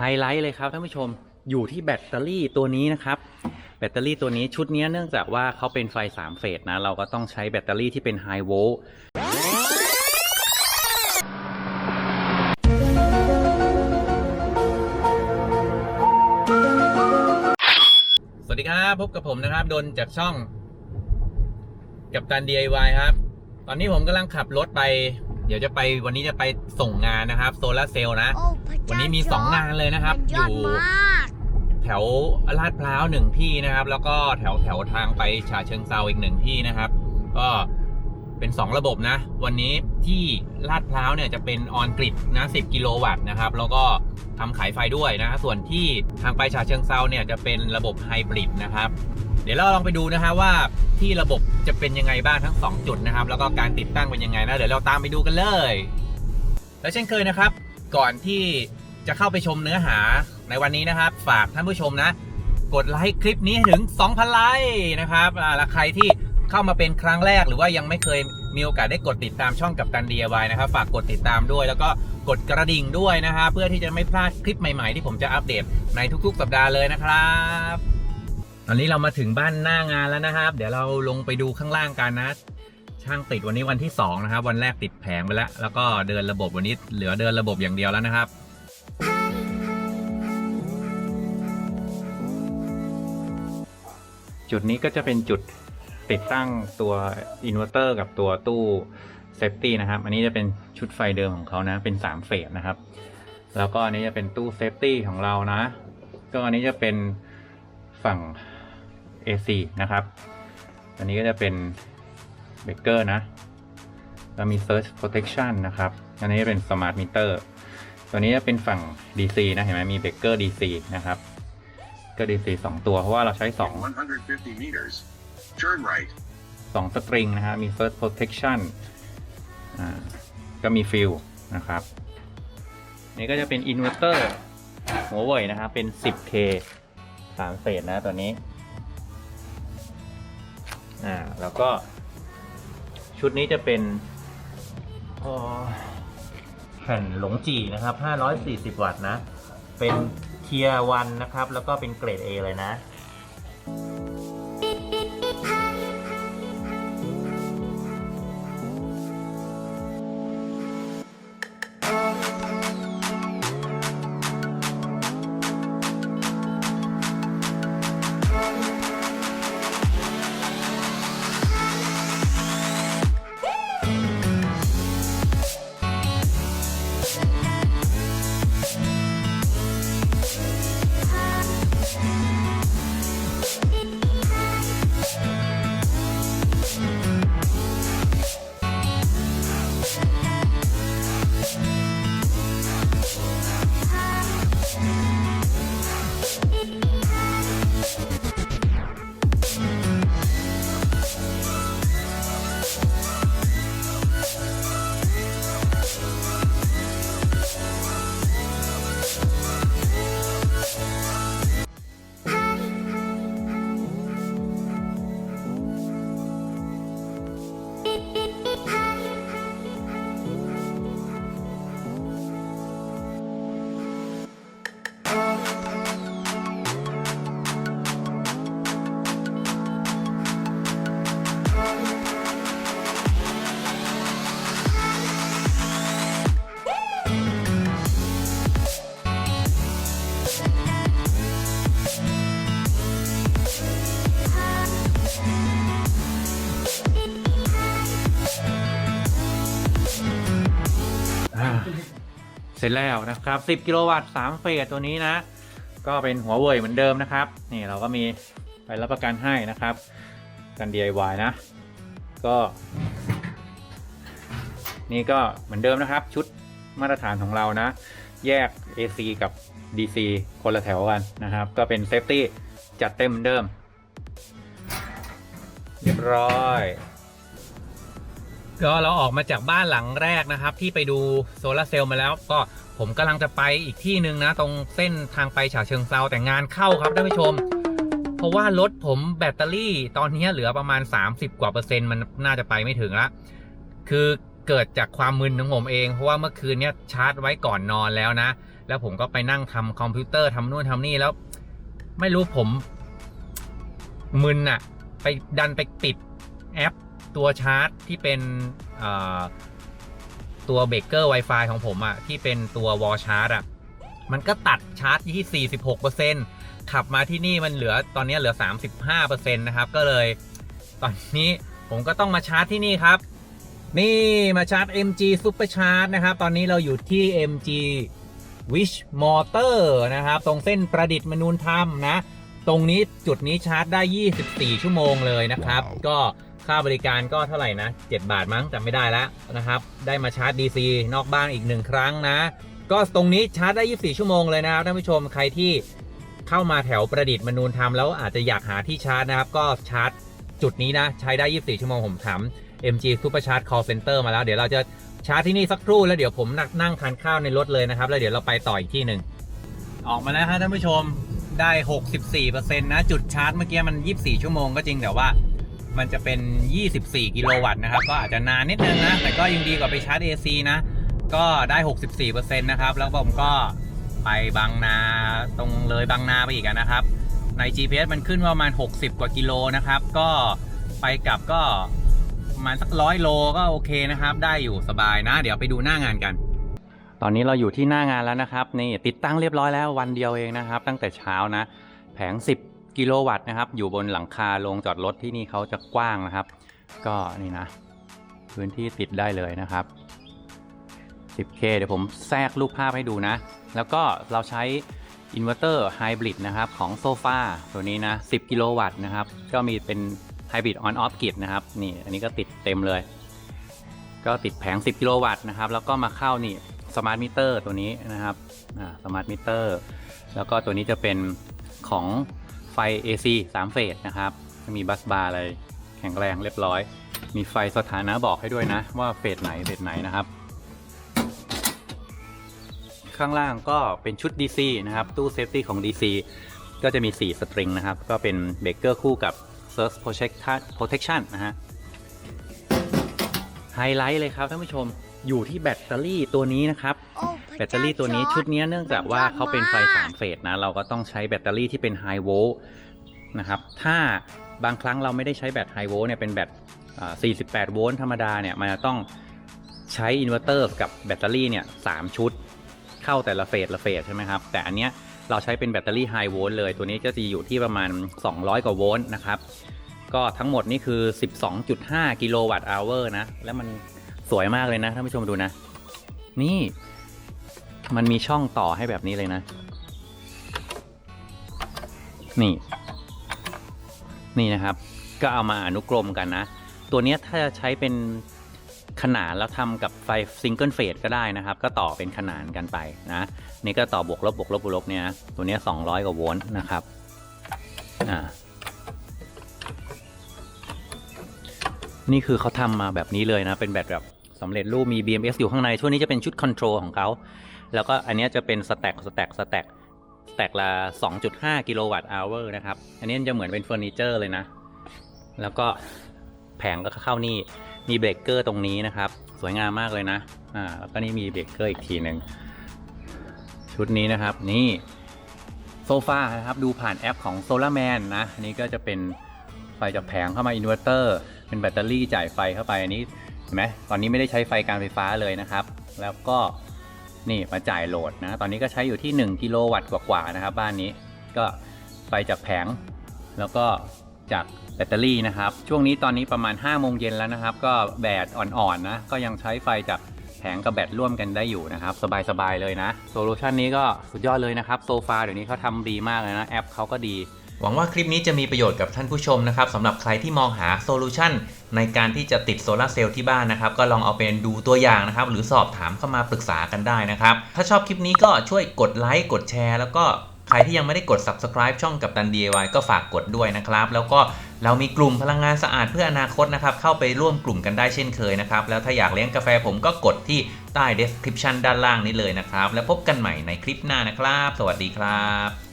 ไฮไลท์เลยครับท่านผู้ชมอยู่ที่แบตเตอรี่ตัวนี้นะครับ แบตเตอรี่ตัวนี้ชุดนี้เนื่องจากว่าเขาเป็นไฟ 3 เฟสนะ เราก็ต้องใช้แบตเตอรี่ที่เป็นไฮโวลต์สวัสดีครับ พบกับผมนะครับ ดนจากช่อง กับตัน DIY ครับ ตอนนี้ผมกำลังขับรถไป เดี๋ยวจะไปวันนี้จะไปส่งงานนะครับโซลาร์เซลล์นะ โอ้พระเจ้าวันนี้มี 2 งานเลยนะครับมันยอดอยู่มากแถวลาดพร้าวหนึ่งที่นะครับ แล้วก็แถวแถวทางไปฉะเชิงเซาอีกหนึ่งที่นะครับ ก็ เป็น 2 ระบบนะ วันนี้ที่ลาดพร้าวเนี่ยจะเป็นออนกริดนะ 10 กิโลวัตต์นะครับ แล้วก็ทำขายไฟด้วยนะ ส่วนที่ทางไปฉะเชิงเซาเนี่ยจะเป็นระบบไฮบริดนะครับ เดี๋ยวเราลองไปดูนะฮะว่าที่ระบบจะเป็นยังไงบ้างทั้ง 2 จุดนะครับ แล้วก็การติดตั้งเป็นยังไงนะเดี๋ยวเราตามไปดูกันเลย และเช่นเคยนะครับ ก่อนที่จะเข้าไปชมเนื้อหาในวันนี้นะครับ ฝากท่านผู้ชมนะ กดไลค์คลิปนี้ถึง 2,000 ไลค์นะครับอ่าและใครที่ เข้ามาเป็นครั้งแรกหรือว่ายังไม่เคยมีโอกาสได้กดติดตามช่องกับตัน DIY นะครับ ฝากกดติดตามด้วย แล้วก็กดกระดิ่งด้วยนะฮะเพื่อที่จะไม่พลาดคลิปใหม่ๆ ที่ผมจะอัปเดตในทุกๆ สัปดาห์เลยนะครับ ตอนนี้เรามาถึงบ้านหน้างานแล้วนะครับ เดี๋ยวเราลงไปดูข้างล่างกันนะ ช่างติดวันนี้วันที่2นะครับวันแรกติดแผงไปแล้ว แล้วก็เดินระบบวันนี้เหลือเดินระบบอย่างเดียวแล้วนะครับจุดนี้ก็จะเป็นจุด ติดตั้งตัวอินเวอร์เตอร์กับตัวตู้เซฟตี้นะครับ อันนี้จะเป็นชุดไฟเดิมของเขานะ เป็น 3 เฟสนะครับ แล้วก็อันนี้จะเป็นตู้เซฟตี้ของเรานะ ก็อันนี้จะเป็นฝั่ง AC นะครับ อันนี้ก็จะเป็นเบเกอร์นะแล้วมี Search Protection นะครับ อันนี้เป็น Smart Meter ตัวนี้จะเป็นฝั่ง DC นะ เห็นไหมมีเบเกอร์ DC นะครับ ก็ DC 2 ตัว เพราะว่าเราใช้2 150 meters. Turn right. สองสตริงนะฮะ มี first protection อ่า ก็มีฟิลนะครับ นี่ก็จะเป็นอินเวอร์เตอร์หัวเว่ยนะครับ เป็น 10K สามเฟสนะตัวนี้ อ่า แล้วก็ ชุดนี้จะเป็นเอ่อแผ่นหลงจีนะครับ 540 วัตต์นะ เป็นเทียร์วันนะครับ แล้วก็เป็นเกรด A เลยนะ เสร็จแล้วนะครับ 10 กิโลวัตต์3เฟสตัวนี้นะ ก็เป็นหัวเว่ยเหมือนเดิมนะครับ นี่เราก็มีไปรับประกันให้นะครับ กัน DIY นะ ก็ นี่ก็เหมือนเดิมนะครับ ชุดมาตรฐานของเรานะ แยก AC กับ DC คนละแถวกันนะครับ ก็เป็นเซฟตี้จัดเต็มเหมือนเดิม เรียบร้อย ก็เราออกมาจากบ้านหลังแรกนะครับ ที่ไปดูโซลาร์เซลล์มาแล้ว ก็ผมกำลังจะไปอีกที่หนึ่งนะ ตรงเส้นทางไปฉะเชิงเซาแต่งานเข้าครับท่านผู้ชม เพราะว่ารถผมแบตเตอรี่ตอนนี้เหลือประมาณ 30 กว่าเปอร์เซ็นต์มันน่าจะไปไม่ถึงละคือเกิดจากความมึนของผมเอง เพราะว่าเมื่อคืนเนี้ยชาร์จไว้ก่อนนอนแล้วนะ แล้วผมก็ไปนั่งทำคอมพิวเตอร์ทำนู่นทำนี่แล้ว ไม่รู้ผมมึนอะไปดันไปติดแอป ตัวชาร์จที่เป็นเอ่อตัวเบรกเกอร์ Wi-Fi ของผมอะที่เป็นตัววอลชาร์จอะมันก็ตัดชาร์จที่ 46%ขับมาที่นี่มันเหลือตอนนี้เหลือ 35%นะครับ ก็เลย ตอนนี้ผมก็ต้องมาชาร์จที่นี่ครับ นี่มาชาร์จ MG Super Charge นะครับ ตอนนี้เราอยู่ที่ MG Wish Motor นะครับ ตรงเส้นประดิษฐ์มนูนธรรมนะ ตรงนี้จุดนี้ชาร์จได้ 24 ชั่วโมงเลยนะครับว้าวก็ ค่าบริการก็เท่าไหร่นะ 7 บาทมั้งจำไม่ได้แล้วนะครับ ได้มาชาร์จ DC นอกบ้านอีกหนึ่งครั้งนะ ก็ตรงนี้ชาร์จได้ 24 ชั่วโมงเลยนะครับท่านผู้ชมใครที่เข้ามาแถวประดิษฐ์มนูนธรรมแล้วอาจจะอยากหาที่ชาร์จนะครับ ก็ชาร์จจุดนี้นะ ใช้ได้ 24 ชั่วโมงผมถาม MG Super Charge Call Center มาแล้ว เดี๋ยวเราจะชาร์จที่นี่สักครู่แล้วเดี๋ยวผมนั่งนั่งทานข้าวในรถเลยนะครับ แล้วเดี๋ยวเราไปต่ออีกที่หนึ่งออกมาแล้วฮะท่านผู้ชมได้ 64%นะ จุดชาร์จเมื่อกี้มัน 24 ชั่วโมงก็จริงแต่ว่า มันจะเป็น 24 กิโลวัตต์นะครับ ก็อาจจะนานนิดนึงนะ แต่ก็ยังดีกว่าไปชาร์จ AC นะ ก็ได้ 64%นะครับ แล้วผมก็ไปบางนาตรงเลยบางนาไปอีกนะครับ ใน GPS มันขึ้นว่าประมาณ 60 กว่ากิโลนะครับ ก็ไปกลับก็ประมาณสักร้อยโลก็โอเคนะครับ ได้อยู่สบายนะ เดี๋ยวไปดูหน้างานกัน ตอนนี้เราอยู่ที่หน้างานแล้วนะครับ นี่ติดตั้งเรียบร้อยแล้ววันเดียวเองนะครับ ตั้งแต่เช้านะ แผง 10 กิโลวัตต์นะครับ อยู่บนหลังคาโรงจอดรถที่นี่เขาจะกว้างนะครับ ก็นี่นะ พื้นที่ติดได้เลยนะครับ 10K เดี๋ยวผมแทรกรูปภาพให้ดูนะ แล้วก็เราใช้อินเวอร์เตอร์ไฮบริดนะครับของโซฟาตัวนี้นะ 10 กิโลวัตต์นะครับ ก็มีเป็นไฮบริดออนออฟกิดนะครับ นี่อันนี้ก็ติดเต็มเลย ก็ติดแผง 10 กิโลวัตต์นะครับ แล้วก็มาเข้านี่สมาร์ทมิเตอร์ตัวนี้นะครับอ่าสมาร์ทมิเตอร์แล้วก็ตัวนี้จะเป็นของ ไฟ AC 3 เฟสนะครับมีบัสบาร์อะไรแข็งแรงเรียบร้อย มีไฟสถานะบอกให้ด้วยนะ ว่าเฟสไหนเฟสไหนนะครับ ข้างล่างก็เป็นชุด DC นะครับ ตู้เซฟตี้ของ DC ก็จะมี 4 สตริงนะครับ ก็เป็นเบรกเกอร์คู่กับ Surge Protection Protection นะฮะไฮไลท์เลยครับท่านผู้ชมอยู่ที่แบตเตอรี่ตัวนี้นะครับ แบตเตอรี่ตัวนี้ชุดนี้เนื่องจากว่าเขาเป็นไฟ3เฟสนะ เราก็ต้องใช้แบตเตอรี่ที่เป็นไฮโวลต์นะครับ ถ้าบางครั้งเราไม่ได้ใช้แบตไฮโวลต์เนี่ยเป็นแบตอ่า48 โวลต์ธรรมดาเนี่ยมันจะต้องใช้อินเวอร์เตอร์กับแบตเตอรี่เนี่ยสามชุด เข้าแต่ละเฟสละเฟสใช่ไหมครับ แต่อันเนี้ยเราใช้เป็นแบตเตอรี่ไฮโวลต์เลย ตัวนี้ก็จะอยู่ที่ประมาณ 200 กว่าโวลต์นะครับ ก็ทั้งหมดนี่คือ 12.5 กิโลวัตต์อเวอร์นะ แล้วมันสวยมากเลยนะท่านผู้ชมดูนะ นี่ มันมีช่องต่อให้แบบนี้เลยนะ นี่ นี่นะครับ ก็เอามาอนุกรมกันนะ ตัวนี้ถ้าจะใช้เป็นขนานแล้วทำกับไฟซิงเกิลเฟสก็ได้นะครับ ก็ต่อเป็นขนานกันไปนะ นี่ก็ต่อบวกลบบวกลบบวกลบเนี่ย ตัวนี้ 200 กว่าโวลต์นะครับ อ่า นี่คือเขาทำมาแบบนี้เลยนะ เป็นแบบแบบสำเร็จรูปมี BMS อยู่ข้างใน ช่วงนี้จะเป็นชุดคอนโทรลของเขา แล้วก็อันนี้จะเป็นสแต็กสแต็กสแต็กสแต็กละ 2.5 กิโลวัตต์อเวอร์นะครับ อันนี้จะเหมือนเป็นเฟอร์นิเจอร์เลยนะ แล้วก็แผงก็เข้านี่ มีเบรกเกอร์ตรงนี้นะครับ สวยงามมากเลยนะ อ่า แล้วก็นี่มีเบรกเกอร์อีกทีหนึ่ง ชุดนี้นะครับ นี่โซฟานะครับ ดูผ่านแอปของ Solar Man นะ อันนี้ก็จะเป็นไฟจากแผงเข้ามาอินเวอร์เตอร์ เป็นแบตเตอรี่จ่ายไฟเข้าไป อันนี้ เห็นไหมตอนนี้ไม่ได้ใช้ไฟการไฟฟ้าเลยนะครับ แล้วก็ นี่มาจ่ายโหลดนะ ตอนนี้ก็ใช้อยู่ที่ 1 กิโลวัตต์กว่าๆนะครับ บ้านนี้ก็ไฟจากแผง แล้วก็จากแบตเตอรี่นะครับ ช่วงนี้ตอนนี้ประมาณ5โมงเย็นแล้วนะครับ ก็แดดอ่อนๆนะก็ยังใช้ไฟจากแผงกับแบตร่วมกันได้อยู่นะครับ สบายๆเลยนะโซลูชันนี้ก็สุดยอดเลยนะครับโซฟาเดี๋ยวนี้เขาทำดีมากเลยนะแอปเขาก็ดี หวังว่าคลิปนี้จะมีประโยชน์กับท่านผู้ชมนะครับสำหรับใครที่มองหาโซลูชันในการที่จะติดโซลาร์เซลล์ที่บ้านนะครับ ก็ลองเอาเป็นดูตัวอย่างนะครับ หรือสอบถามเข้ามาปรึกษากันได้นะครับ ถ้าชอบคลิปนี้ก็ช่วยกดไลค์กดแชร์ แล้วก็ใครที่ยังไม่ได้กด subscribe ช่องกับตัน DIY ก็ฝากกดด้วยนะครับ แล้วก็เรามีกลุ่มพลังงานสะอาดเพื่ออนาคตนะครับ เข้าไปร่วมกลุ่มกันได้เช่นเคยนะครับ แล้วถ้าอยากเลี้ยงกาแฟผมก็กดที่ใต้ description ด้านล่างนี้เลยนะครับ แล้วพบกันใหม่ในคลิปหน้านะครับ สวัสดีครับ